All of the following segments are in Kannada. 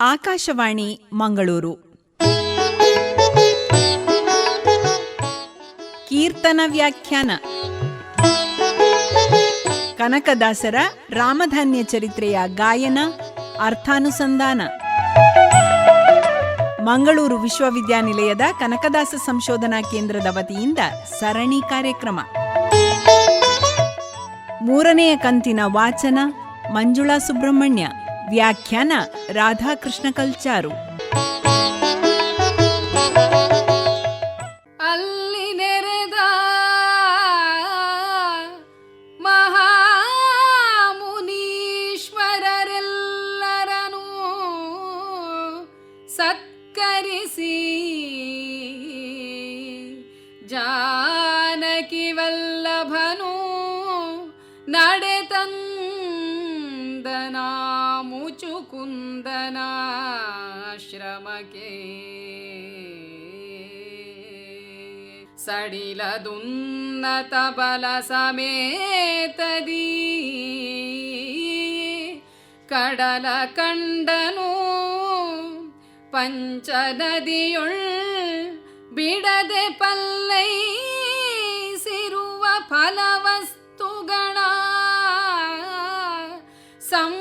ಆಕಾಶವಾಣಿ ಮಂಗಳೂರು. ಕೀರ್ತನ ವ್ಯಾಖ್ಯಾನ. ಕನಕದಾಸರ ರಾಮಧಾನ್ಯ ಚರಿತ್ರೆಯ ಗಾಯನ, ಅರ್ಥಾನುಸಂಧಾನ. ಮಂಗಳೂರು ವಿಶ್ವವಿದ್ಯಾನಿಲಯದ ಕನಕದಾಸ ಸಂಶೋಧನಾ ಕೇಂದ್ರದ ವತಿಯಿಂದ ಸರಣಿ ಕಾರ್ಯಕ್ರಮ. ಮೂರನೆಯ ಕಂತಿನ ವಾಚನ ಮಂಜುಳಾ ಸುಬ್ರಹ್ಮಣ್ಯ. ವ್ಯಾಖ್ಯಾನ ರಾಧಾಕೃಷ್ಣ ಕಲ್ಚಾರು. ಜಾನಕಿ ವಲ್ಲಭನು ನಡೆತಂದನ ಸಡಿಲದುನ್ನತ ಬಲ ಸಮೇತದಿ ಕಡಲ ಕಂಡನು ಪಂಚನದಿಯೊಳ್ ಬಿಡದೆ ಪಲ್ಲೈಸಿರುವ ಫಲವಸ್ತುಗಳ ಸಂಭ್ರಮದಿ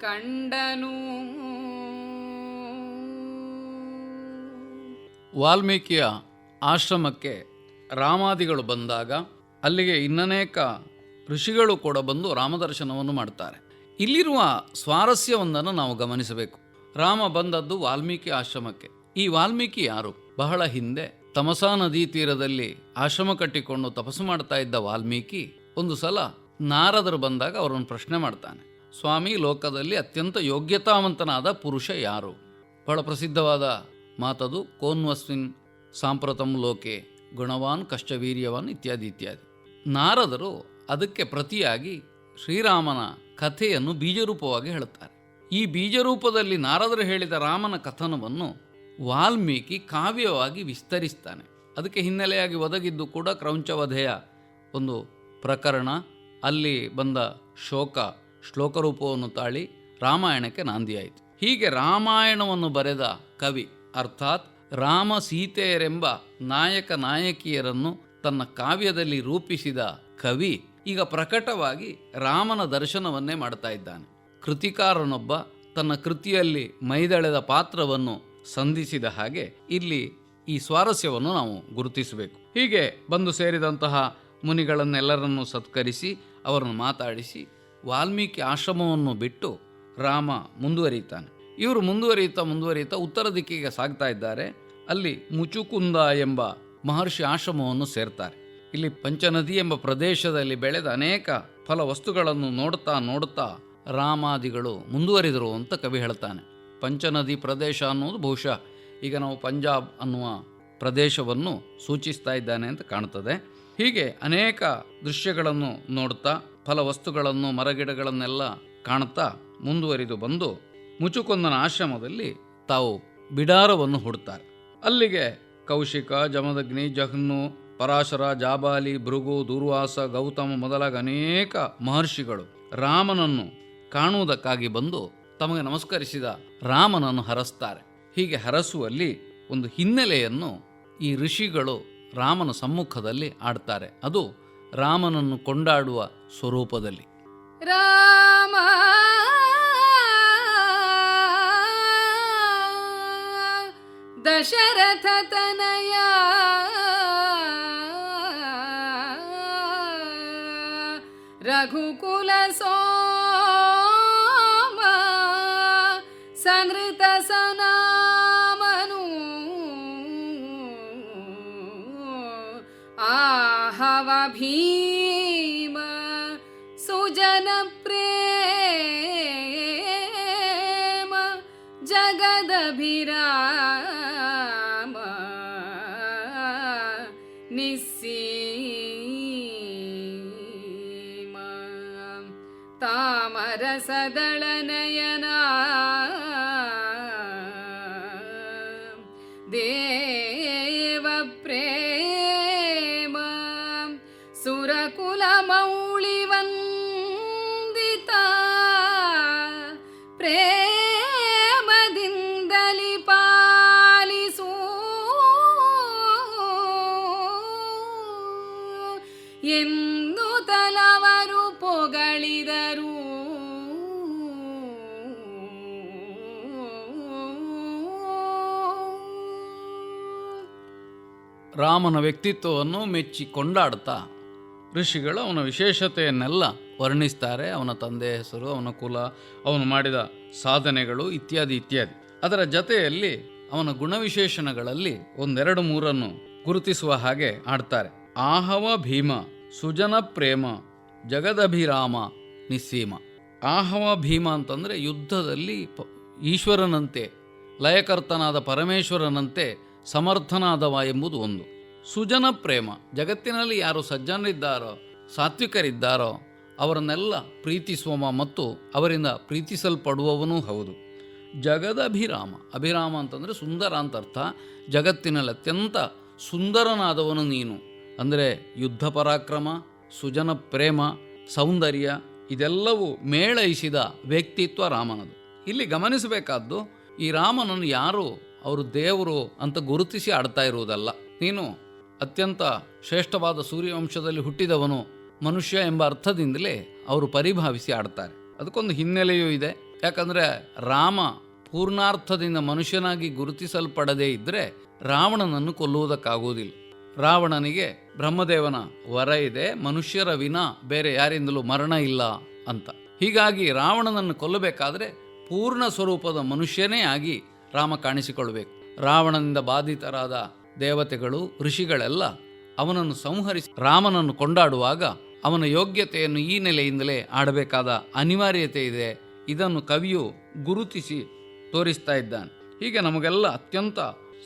ಕಂಡನು. ವಾಲ್ಮೀಕಿಯ ಆಶ್ರಮಕ್ಕೆ ರಾಮಾದಿಗಳು ಬಂದಾಗ ಅಲ್ಲಿಗೆ ಇನ್ನನೇಕ ಋಷಿಗಳು ಕೂಡ ಬಂದು ರಾಮದರ್ಶನವನ್ನು ಮಾಡ್ತಾರೆ. ಇಲ್ಲಿರುವ ಸ್ವಾರಸ್ಯವೊಂದನ್ನು ನಾವು ಗಮನಿಸಬೇಕು. ರಾಮ ಬಂದದ್ದು ವಾಲ್ಮೀಕಿ ಆಶ್ರಮಕ್ಕೆ. ಈ ವಾಲ್ಮೀಕಿ ಯಾರು? ಬಹಳ ಹಿಂದೆ ತಮಸಾ ನದಿ ತೀರದಲ್ಲಿ ಆಶ್ರಮ ಕಟ್ಟಿಕೊಂಡು ತಪಸ್ಸು ಮಾಡ್ತಾ ಇದ್ದ ವಾಲ್ಮೀಕಿ ಒಂದು ಸಲ ನಾರದರು ಬಂದಾಗ ಅವರನ್ನು ಪ್ರಶ್ನೆ ಮಾಡ್ತಾನೆ. ಸ್ವಾಮಿ, ಲೋಕದಲ್ಲಿ ಅತ್ಯಂತ ಯೋಗ್ಯತಾವಂತನಾದ ಪುರುಷ ಯಾರು? ಬಹಳ ಪ್ರಸಿದ್ಧವಾದ ಮಾತದು ಕೋನ್ವಸ್ವಿನ್ ಸಾಂಪ್ರತಂ ಲೋಕೆ ಗುಣವಾನ್ ಕಷ್ಟವೀರ್ಯವಾನ್ ಇತ್ಯಾದಿ ಇತ್ಯಾದಿ. ನಾರದರು ಅದಕ್ಕೆ ಪ್ರತಿಯಾಗಿ ಶ್ರೀರಾಮನ ಕಥೆಯನ್ನು ಬೀಜರೂಪವಾಗಿ ಹೇಳುತ್ತಾರೆ. ಈ ಬೀಜರೂಪದಲ್ಲಿ ನಾರದರು ಹೇಳಿದ ರಾಮನ ಕಥನವನ್ನು ವಾಲ್ಮೀಕಿ ಕಾವ್ಯವಾಗಿ ವಿಸ್ತರಿಸ್ತಾನೆ. ಅದಕ್ಕೆ ಹಿನ್ನೆಲೆಯಾಗಿ ಒದಗಿದ್ದು ಕೂಡ ಕ್ರೌಂಚವಧೆಯ ಒಂದು ಪ್ರಕರಣ. ಅಲ್ಲಿ ಬಂದ ಶೋಕ, ಶ್ಲೋಕರೂಪವನ್ನು ತಾಳಿ ರಾಮಾಯಣಕ್ಕೆ ನಾಂದಿಯಾಯಿತು. ಹೀಗೆ ರಾಮಾಯಣವನ್ನು ಬರೆದ ಕವಿ ಅರ್ಥಾತ್ ರಾಮ ಸೀತೆಯರೆಂಬ ನಾಯಕ ನಾಯಕಿಯರನ್ನು ತನ್ನ ಕಾವ್ಯದಲ್ಲಿ ರೂಪಿಸಿದ ಕವಿ ಈಗ ಪ್ರಕಟವಾಗಿ ರಾಮನ ದರ್ಶನವನ್ನೇ ಮಾಡ್ತಾ ಇದ್ದಾನೆ. ಕೃತಿಕಾರನೊಬ್ಬ ತನ್ನ ಕೃತಿಯಲ್ಲಿ ಮೈದಳೆದ ಪಾತ್ರವನ್ನು ಸಂಧಿಸಿದ ಹಾಗೆ ಇಲ್ಲಿ ಈ ಸ್ವಾರಸ್ಯವನ್ನು ನಾವು ಗುರುತಿಸಬೇಕು. ಹೀಗೆ ಬಂದು ಸೇರಿದಂತಹ ಮುನಿಗಳನ್ನೆಲ್ಲರನ್ನು ಸತ್ಕರಿಸಿ ಅವರನ್ನು ಮಾತಾಡಿಸಿ ವಾಲ್ಮೀಕಿ ಆಶ್ರಮವನ್ನು ಬಿಟ್ಟು ರಾಮ ಮುಂದುವರಿತಾನೆ ಇವರು ಮುಂದುವರಿಯುತ್ತಾ ಮುಂದುವರಿಯುತ್ತಾ ಉತ್ತರ ದಿಕ್ಕಿಗೆ ಸಾಗ್ತಾ ಇದ್ದಾರೆ. ಅಲ್ಲಿ ಮುಚುಕುಂದ ಎಂಬ ಮಹರ್ಷಿ ಆಶ್ರಮವನ್ನು ಸೇರ್ತಾರೆ. ಇಲ್ಲಿ ಪಂಚನದಿ ಎಂಬ ಪ್ರದೇಶದಲ್ಲಿ ಬೆಳೆದ ಅನೇಕ ಫಲ ವಸ್ತುಗಳನ್ನು ನೋಡುತ್ತಾ ನೋಡುತ್ತಾ ರಾಮಾದಿಗಳು ಮುಂದುವರಿದರು ಅಂತ ಕವಿ ಹೇಳ್ತಾನೆ. ಪಂಚನದಿ ಪ್ರದೇಶ ಅನ್ನೋದು ಬಹುಶಃ ಈಗ ನಾವು ಪಂಜಾಬ್ ಅನ್ನುವ ಪ್ರದೇಶವನ್ನು ಸೂಚಿಸ್ತಾ ಇದ್ದಾನೆ ಅಂತ ಕಾಣ್ತದೆ. ಹೀಗೆ ಅನೇಕ ದೃಶ್ಯಗಳನ್ನು ನೋಡ್ತಾ ಫಲ ವಸ್ತುಗಳನ್ನು ಮರಗಿಡಗಳನ್ನೆಲ್ಲ ಕಾಣ್ತಾ ಮುಂದುವರಿದು ಬಂದು ಮುಚುಕೊಂದನ ಆಶ್ರಮದಲ್ಲಿ ತಾವು ಬಿಡಾರವನ್ನು ಹುಡ್ತಾರೆ ಅಲ್ಲಿಗೆ ಕೌಶಿಕ, ಜಮದಗ್ನಿ, ಜಹ್ನು, ಪರಾಶರ, ಜಾಬಾಲಿ, ಭೃಗು, ದುರ್ವಾಸ, ಗೌತಮ ಮೊದಲಾದ ಅನೇಕ ಮಹರ್ಷಿಗಳು ರಾಮನನ್ನು ಕಾಣುವುದಕ್ಕಾಗಿ ಬಂದು ತಮಗೆ ನಮಸ್ಕರಿಸಿದ ರಾಮನನ್ನು ಹರಸ್ತಾರೆ. ಹೀಗೆ ಹರಸುವಲ್ಲಿ ಒಂದು ಹಿನ್ನೆಲೆಯನ್ನು ಈ ಋಷಿಗಳು ರಾಮನ ಸಮ್ಮುಖದಲ್ಲಿ ಆಡ್ತಾರೆ. ಅದು ರಾಮನನ್ನು ಕೊಂಡಾಡುವ ಸ್ವರೂಪದಲ್ಲಿ. ರಾಮ दशरथतनया ತಾಮರ ಸದಳ ನಯನ. ದೇವ ಪ್ರೇಮ ಸುರಕುಲ ಮೌಳಿವಂದಿತ ಪ್ರೇಮದಿಂದಲಿ ಪಾಲಿಸು. ಎಂದು ತಲವರು ರಾಮನ ವ್ಯಕ್ತಿತ್ವವನ್ನು ಮೆಚ್ಚಿ ಕೊಂಡಾಡ್ತಾ ಋಷಿಗಳು ಅವನ ವಿಶೇಷತೆಯನ್ನೆಲ್ಲ ವರ್ಣಿಸ್ತಾರೆ. ಅವನ ತಂದೆ ಹೆಸರು, ಅವನ ಕುಲ, ಅವನು ಮಾಡಿದ ಸಾಧನೆಗಳು ಇತ್ಯಾದಿ ಇತ್ಯಾದಿ. ಅದರ ಜತೆಯಲ್ಲಿ ಅವನ ಗುಣವಿಶೇಷಣಗಳಲ್ಲಿ ಒಂದೆರಡು ಮೂರನ್ನು ಗುರುತಿಸುವ ಹಾಗೆ ಆಡ್ತಾರೆ ಆಹವ ಭೀಮ, ಸುಜನ ಪ್ರೇಮ, ಜಗದಭಿರಾಮ, ನಿಸ್ಸೀಮ. ಆಹವ ಭೀಮ ಅಂತಂದರೆ ಯುದ್ಧದಲ್ಲಿ ಈಶ್ವರನಂತೆ, ಲಯಕರ್ತನಾದ ಪರಮೇಶ್ವರನಂತೆ ಸಮರ್ಥನಾದವ ಎಂಬುದು ಒಂದು. ಸುಜನ ಪ್ರೇಮ, ಜಗತ್ತಿನಲ್ಲಿ ಯಾರು ಸಜ್ಜನರಿದ್ದಾರೋ, ಸಾತ್ವಿಕರಿದ್ದಾರೋ, ಅವರನ್ನೆಲ್ಲ ಪ್ರೀತಿಸುವ ಮತ್ತು ಅವರಿಂದ ಪ್ರೀತಿಸಲ್ಪಡುವವನೂ ಹೌದು. ಜಗದಭಿರಾಮ, ಅಭಿರಾಮ ಅಂತಂದರೆ ಸುಂದರ ಅಂತ ಅರ್ಥ. ಜಗತ್ತಿನಲ್ಲಿ ಅತ್ಯಂತ ಸುಂದರನಾದವನು ನೀನು. ಅಂದರೆ ಯುದ್ಧ ಪರಾಕ್ರಮ, ಸುಜನ ಪ್ರೇಮ, ಸೌಂದರ್ಯ, ಇದೆಲ್ಲವೂ ಮೇಳೈಸಿದ ವ್ಯಕ್ತಿತ್ವ ರಾಮನದು. ಇಲ್ಲಿ ಗಮನಿಸಬೇಕಾದ್ದು ಈ ರಾಮನನ್ನು ಯಾರು ಅವರು ದೇವರು ಅಂತ ಗುರುತಿಸಿ ಆಡ್ತಾ ಇರುವುದಲ್ಲ. ನೀನು ಅತ್ಯಂತ ಶ್ರೇಷ್ಠವಾದ ಸೂರ್ಯವಂಶದಲ್ಲಿ ಹುಟ್ಟಿದವನು ಮನುಷ್ಯ ಎಂಬ ಅರ್ಥದಿಂದಲೇ ಅವರು ಪರಿಭಾವಿಸಿ ಆಡ್ತಾರೆ. ಅದಕ್ಕೊಂದು ಹಿನ್ನೆಲೆಯೂ ಇದೆ. ಯಾಕಂದರೆ ರಾಮ ಪೂರ್ಣಾರ್ಥದಿಂದ ಮನುಷ್ಯನಾಗಿ ಗುರುತಿಸಲ್ಪಡದೇ ಇದ್ದರೆ ರಾವಣನನ್ನು ಕೊಲ್ಲುವುದಕ್ಕಾಗುವುದಿಲ್ಲ. ರಾವಣನಿಗೆ ಬ್ರಹ್ಮದೇವನ ವರ ಇದೆ. ಮನುಷ್ಯರ ವಿನ ಬೇರೆ ಯಾರಿಂದಲೂ ಮರಣ ಇಲ್ಲ ಅಂತ. ಹೀಗಾಗಿ ರಾವಣನನ್ನು ಕೊಲ್ಲಬೇಕಾದರೆ ಪೂರ್ಣ ಸ್ವರೂಪದ ಮನುಷ್ಯನೇ ಆಗಿ ರಾಮ ಕಾಣಿಸಿಕೊಳ್ಬೇಕು ರಾವಣನಿಂದ ಬಾಧಿತರಾದ ದೇವತೆಗಳು, ಋಷಿಗಳೆಲ್ಲ ಅವನನ್ನು ಸಂಹರಿಸಿ ರಾಮನನ್ನು ಕೊಂಡಾಡುವಾಗ ಅವನ ಯೋಗ್ಯತೆಯನ್ನು ಈ ನೆಲೆಯಿಂದಲೇ ಆಡಬೇಕಾದ ಅನಿವಾರ್ಯತೆ ಇದೆ. ಇದನ್ನು ಕವಿಯು ಗುರುತಿಸಿ ತೋರಿಸ್ತಾ ಇದ್ದಾನೆ. ಹೀಗೆ ನಮಗೆಲ್ಲ ಅತ್ಯಂತ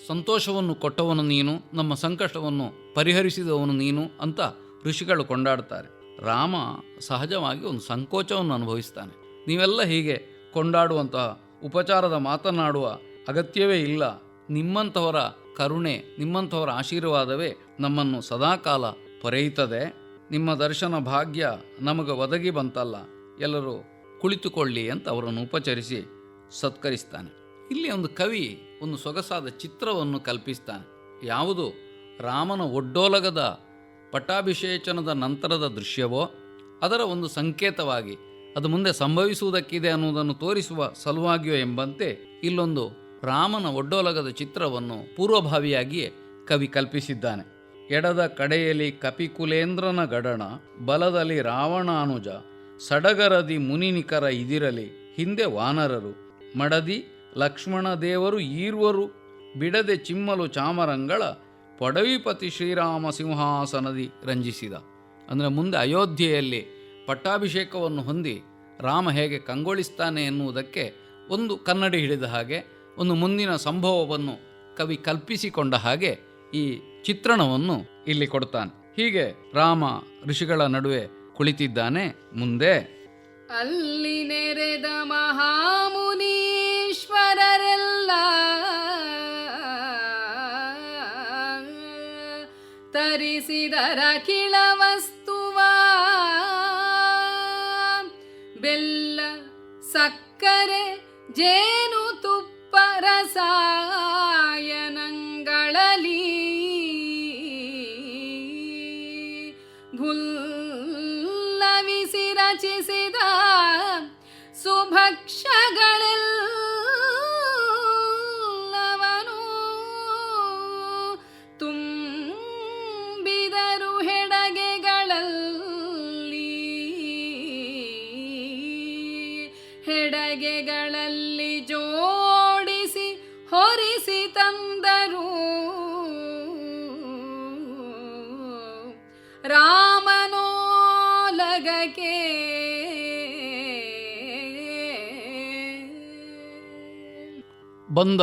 ಸಂತೋಷವನ್ನು ಕೊಟ್ಟವನು ನೀನು, ನಮ್ಮ ಸಂಕಷ್ಟವನ್ನು ಪರಿಹರಿಸಿದವನು ನೀನು ಅಂತ ಋಷಿಗಳು ಕೊಂಡಾಡ್ತಾರೆ ರಾಮ ಸಹಜವಾಗಿ ಒಂದು ಸಂಕೋಚವನ್ನು ಅನುಭವಿಸ್ತಾನೆ. ನೀವೆಲ್ಲ ಹೀಗೆ ಕೊಂಡಾಡುವಂತಹ ಉಪಚಾರದ ಮಾತನಾಡುವ ಅಗತ್ಯವೇ ಇಲ್ಲ. ನಿಮ್ಮಂಥವರ ಕರುಣೆ, ನಿಮ್ಮಂಥವರ ಆಶೀರ್ವಾದವೇ ನಮ್ಮನ್ನು ಸದಾಕಾಲ ಪೊರೆಯುತ್ತದೆ. ನಿಮ್ಮ ದರ್ಶನ ಭಾಗ್ಯ ನಮಗೆ ಒದಗಿ ಬಂತಲ್ಲ. ಎಲ್ಲರೂ ಕುಳಿತುಕೊಳ್ಳಿ ಅಂತ ಅವರನ್ನು ಉಪಚರಿಸಿ ಸತ್ಕರಿಸ್ತಾನೆ. ಇಲ್ಲಿ ಒಂದು ಕವಿ ಒಂದು ಸೊಗಸಾದ ಚಿತ್ರವನ್ನು ಕಲ್ಪಿಸ್ತಾನೆ. ಯಾವುದು? ರಾಮನ ಒಡ್ಡೋಲಗದ ಪಟ್ಟಾಭಿಷೇಚನದ ನಂತರದ ದೃಶ್ಯವೋ? ಅದರ ಒಂದು ಸಂಕೇತವಾಗಿ ಅದು ಮುಂದೆ ಸಂಭವಿಸುವುದಕ್ಕಿದೆ ಅನ್ನುವುದನ್ನು ತೋರಿಸುವ ಸಲುವಾಗಿಯೋ ಎಂಬಂತೆ ಇಲ್ಲೊಂದು ರಾಮನ ಒಡ್ಡೋಲಗದ ಚಿತ್ರವನ್ನು ಪೂರ್ವಭಾವಿಯಾಗಿಯೇ ಕವಿ ಕಲ್ಪಿಸಿದ್ದಾನೆ. ಎಡದ ಕಡೆಯಲ್ಲಿ ಕಪಿಕುಲೇಂದ್ರನ ಗಡಣ, ಬಲದಲ್ಲಿ ರಾವಣಾನುಜ, ಸಡಗರದಿ ಮುನಿನಿಕರ ಇದಿರಲಿ, ಹಿಂದೆ ವಾನರರು, ಮಡದಿ ಲಕ್ಷ್ಮಣ ದೇವರು ಈರ್ವರು, ಬಿಡದೆ ಚಿಮ್ಮಲು ಚಾಮರಂಗಳ ಪೊಡವಿಪತಿ ಶ್ರೀರಾಮ ಸಿಂಹಾಸನದಿ ರಂಜಿಸಿದ. ಅಂದರೆ ಮುಂದೆ ಅಯೋಧ್ಯೆಯಲ್ಲಿ ಪಟ್ಟಾಭಿಷೇಕವನ್ನು ಹೊಂದಿ ರಾಮ ಹೇಗೆ ಕಂಗೊಳಿಸ್ತಾನೆ ಎನ್ನುವುದಕ್ಕೆ ಒಂದು ಕನ್ನಡಿ ಹಿಡಿದ ಹಾಗೆ ಒಂದು ಮುಂದಿನ ಸಂಭವವನ್ನು ಕವಿ ಕಲ್ಪಿಸಿಕೊಂಡ ಹಾಗೆ ಈ ಚಿತ್ರಣವನ್ನು ಇಲ್ಲಿ ಕೊಡ್ತಾನೆ. ಹೀಗೆ ರಾಮ ಋಷಿಗಳ ನಡುವೆ ಕುಳಿತಿದ್ದಾನೆ ಮುಂದೆ. ಅಲ್ಲಿ ನೆರೆದ ಮಹಾಮುನೀಶ್ವರರೆಲ್ಲ ತರಿಸಿದರ ಕಿಳ ವಸ್ತುವ ಬೆಲ್ಲ ಸಕ್ಕರೆ ತುಪ್ಪ ರಸಾಯನಗಳಲ್ಲಿ ಭುಲ್ಲವಿಸಿ ರಚಿಸಿದ ಸುಭಕ್ಷಗಳೆಲ್ಲವನು ರಾಮನೋಲಗಕ್ಕೆ. ಬಂದ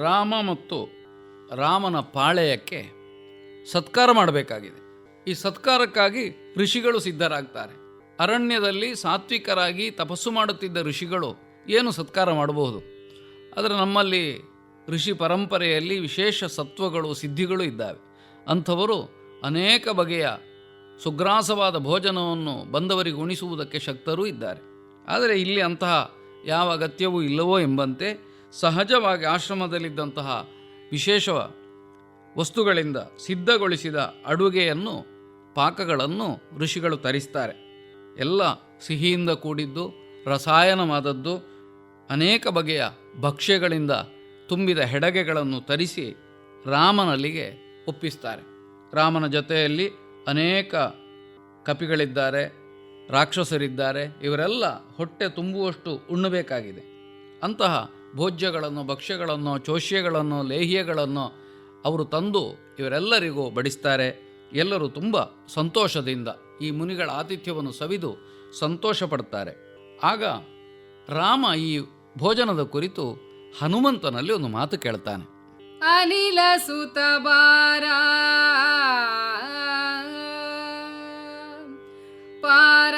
ರಾಮ ಮತ್ತು ರಾಮನ ಪಾಳೆಯಕ್ಕೆ ಸತ್ಕಾರ ಮಾಡಬೇಕಾಗಿದೆ. ಈ ಸತ್ಕಾರಕ್ಕಾಗಿ ಋಷಿಗಳು ಸಿದ್ಧರಾಗ್ತಾರೆ. ಅರಣ್ಯದಲ್ಲಿ ಸಾತ್ವಿಕರಾಗಿ ತಪಸ್ಸು ಮಾಡುತ್ತಿದ್ದ ಋಷಿಗಳು ಏನು ಸತ್ಕಾರ ಮಾಡಬಹುದು? ಆದರೆ ನಮ್ಮಲ್ಲಿ ಋಷಿ ಪರಂಪರೆಯಲ್ಲಿ ವಿಶೇಷ ಸತ್ವಗಳು, ಸಿದ್ಧಿಗಳು ಇದ್ದಾವೆ. ಅಂಥವರು ಅನೇಕ ಬಗೆಯ ಸುಗ್ರಾಸವಾದ ಭೋಜನವನ್ನು ಬಂದವರಿಗೆ ಉಣಿಸುವುದಕ್ಕೆ ಶಕ್ತರೂ ಇದ್ದಾರೆ. ಆದರೆ ಇಲ್ಲಿ ಅಂತಹ ಯಾವ ಅಗತ್ಯವೂ ಇಲ್ಲವೋ ಎಂಬಂತೆ ಸಹಜವಾಗಿ ಆಶ್ರಮದಲ್ಲಿದ್ದಂತಹ ವಿಶೇಷ ವಸ್ತುಗಳಿಂದ ಸಿದ್ಧಗೊಳಿಸಿದ ಅಡುಗೆಯನ್ನು, ಪಾಕಗಳನ್ನು ಋಷಿಗಳು ತರಿಸ್ತಾರೆ. ಎಲ್ಲ ಸಿಹಿಯಿಂದ ಕೂಡಿದ್ದು, ರಸಾಯನವಾದದ್ದು, ಅನೇಕ ಬಗೆಯ ಭಕ್ಷ್ಯಗಳಿಂದ ತುಂಬಿದ ಹೆಡಗೆಗಳನ್ನು ತರಿಸಿ ರಾಮನಲ್ಲಿಗೆ ಒಪ್ಪಿಸ್ತಾರೆ. ರಾಮನ ಜೊತೆಯಲ್ಲಿ ಅನೇಕ ಕಪಿಗಳಿದ್ದಾರೆ, ರಾಕ್ಷಸರಿದ್ದಾರೆ, ಇವರೆಲ್ಲ ಹೊಟ್ಟೆ ತುಂಬುವಷ್ಟು ಉಣ್ಣಬೇಕಾಗಿದೆ. ಅಂತಹ ಭೋಜ್ಯಗಳನ್ನು, ಭಕ್ಷ್ಯಗಳನ್ನು, ಚೋಷ್ಯಗಳನ್ನು, ಲೇಹ್ಯಗಳನ್ನು ಅವರು ತಂದು ಇವರೆಲ್ಲರಿಗೂ ಬಡಿಸ್ತಾರೆ. ಎಲ್ಲರೂ ತುಂಬ ಸಂತೋಷದಿಂದ ಈ ಮುನಿಗಳ ಆತಿಥ್ಯವನ್ನು ಸವಿದು ಸಂತೋಷ ಪಡ್ತಾರೆ ಆಗ ರಾಮ ಈ ಭೋಜನದ ಕುರಿತು ಹನುಮಂತನಲ್ಲಿ ಒಂದು ಮಾತು ಕೇಳ್ತಾನೆ. ಅನಿಲ ಸುತ ಬಾರ. ಪಾರ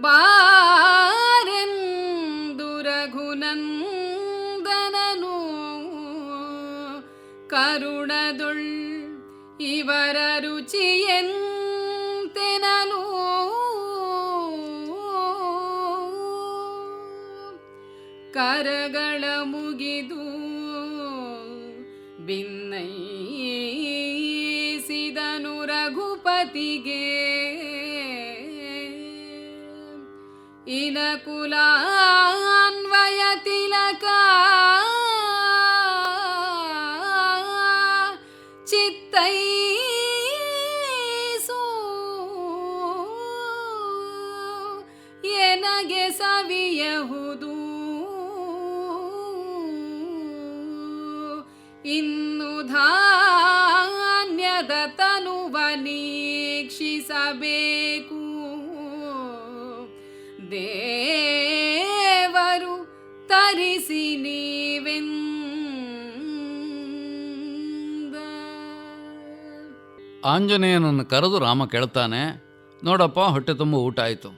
ಬಾರೆಂದು ರಘುನಂದನನು. ಕರುಣದುಳ್ ಇವರ ರುಚಿಯೆಂತೆನನು ಕರಗಳ ಮುಗಿದು ಭಿನ್ನೈಸಿದನು ರಘುಪತಿಗೆ. ಇನಕುಲಾನ್ವಯ ನೀಕ್ಷಿಸಬೇಕು ದೇವರು ತರಿಸಿ ನೀವೆಂದ. ಆಂಜನೇಯನನ್ನು ಕರೆದು ರಾಮ ಕೇಳ್ತಾನೆ ನೋಡಪ್ಪ, ಹೊಟ್ಟೆ ತುಂಬ ಊಟ ಆಯಿತು.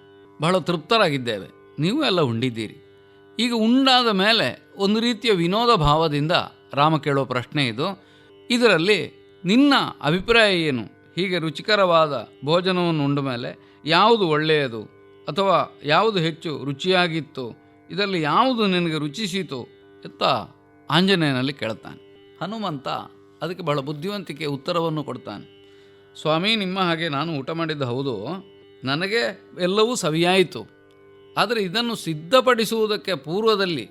ಬಹಳ ತೃಪ್ತರಾಗಿದ್ದೇವೆ. ನೀವು ಎಲ್ಲ ಉಂಡಿದ್ದೀರಿ. ಈಗ ಉಂಡಾದ ಮೇಲೆ ಒಂದು ರೀತಿಯ ವಿನೋದ ಭಾವದಿಂದ ರಾಮ ಕೇಳೋ ಪ್ರಶ್ನೆ ಇದು. ಇದರಲ್ಲಿ ನಿನ್ನ ಅಭಿಪ್ರಾಯ ಏನು? ಹೀಗೆ ರುಚಿಕರವಾದ ಭೋಜನವನ್ನು ಉಂಡ ಮೇಲೆ ಯಾವುದು ಒಳ್ಳೆಯದು ಅಥವಾ ಯಾವುದು ಹೆಚ್ಚು ರುಚಿಯಾಗಿತ್ತು, ಇದರಲ್ಲಿ ಯಾವುದು ನಿನಗೆ ರುಚಿಸಿತು ಎತ್ತ ಆಂಜನೇಯನಲ್ಲಿ ಕೇಳ್ತಾನೆ ಹನುಮಂತ ಅದಕ್ಕೆ ಬಹಳ ಬುದ್ಧಿವಂತಿಕೆ ಉತ್ತರವನ್ನು ಕೊಡ್ತಾನೆ. ಸ್ವಾಮಿ, ನಿಮ್ಮ ಹಾಗೆ ನಾನು ಊಟ ಮಾಡಿದ್ದು ಹೌದು, ನನಗೆ ಎಲ್ಲವೂ ಸವಿಯಾಯಿತು. ಆದರೆ ಇದನ್ನು ಸಿದ್ಧಪಡಿಸುವುದಕ್ಕೆ ಪೂರ್ವದಲ್ಲಿ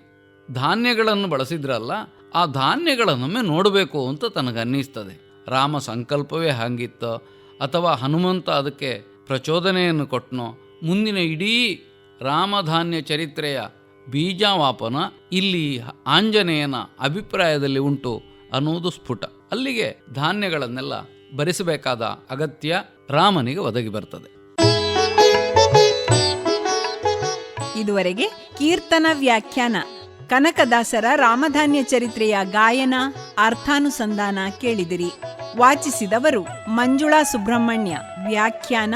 ಧಾನ್ಯಗಳನ್ನು ಬಳಸಿದ್ರಲ್ಲ, ಆ ಧಾನ್ಯಗಳನ್ನೊಮ್ಮೆ ನೋಡಬೇಕು ಅಂತ ತನಗನ್ನಿಸ್ತದೆ ರಾಮ ಸಂಕಲ್ಪವೇ ಹಾಗಿತ್ತೋ? ಅಥವಾ ಹನುಮಂತ ಅದಕ್ಕೆ ಪ್ರಚೋದನೆಯನ್ನು ಕೊಟ್ಟನೋ ಮುಂದಿನ ಇಡೀ ರಾಮಧಾನ್ಯ ಚರಿತ್ರೆಯ ಬೀಜಾವಾಪನ ಇಲ್ಲಿ ಆಂಜನೇಯನ ಅಭಿಪ್ರಾಯದಲ್ಲಿ ಉಂಟು ಅನ್ನುವುದು ಸ್ಫುಟ. ಅಲ್ಲಿಗೆ ಧಾನ್ಯಗಳನ್ನೆಲ್ಲ ಭರಿಸಬೇಕಾದ ಅಗತ್ಯ ರಾಮನಿಗೆ ಒದಗಿ ಬರ್ತದೆ. ಇದುವರೆಗೆ ಕೀರ್ತನ ವ್ಯಾಖ್ಯಾನ. ಕನಕದಾಸರ ರಾಮಧಾನ್ಯ ಚರಿತ್ರೆಯ ಗಾಯನ, ಅರ್ಥಾನುಸಂಧಾನ ಕೇಳಿದಿರಿ. ವಾಚಿಸಿದವರು ಮಂಜುಳಾ ಸುಬ್ರಹ್ಮಣ್ಯ ವ್ಯಾಖ್ಯಾನ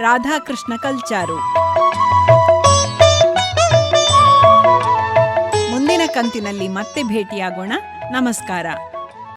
ರಾಧಾಕೃಷ್ಣ ಕಲ್ಚಾರು. ಮುಂದಿನ ಕಂತಿನಲ್ಲಿ ಮತ್ತೆ ಭೇಟಿಯಾಗೋಣ. ನಮಸ್ಕಾರ.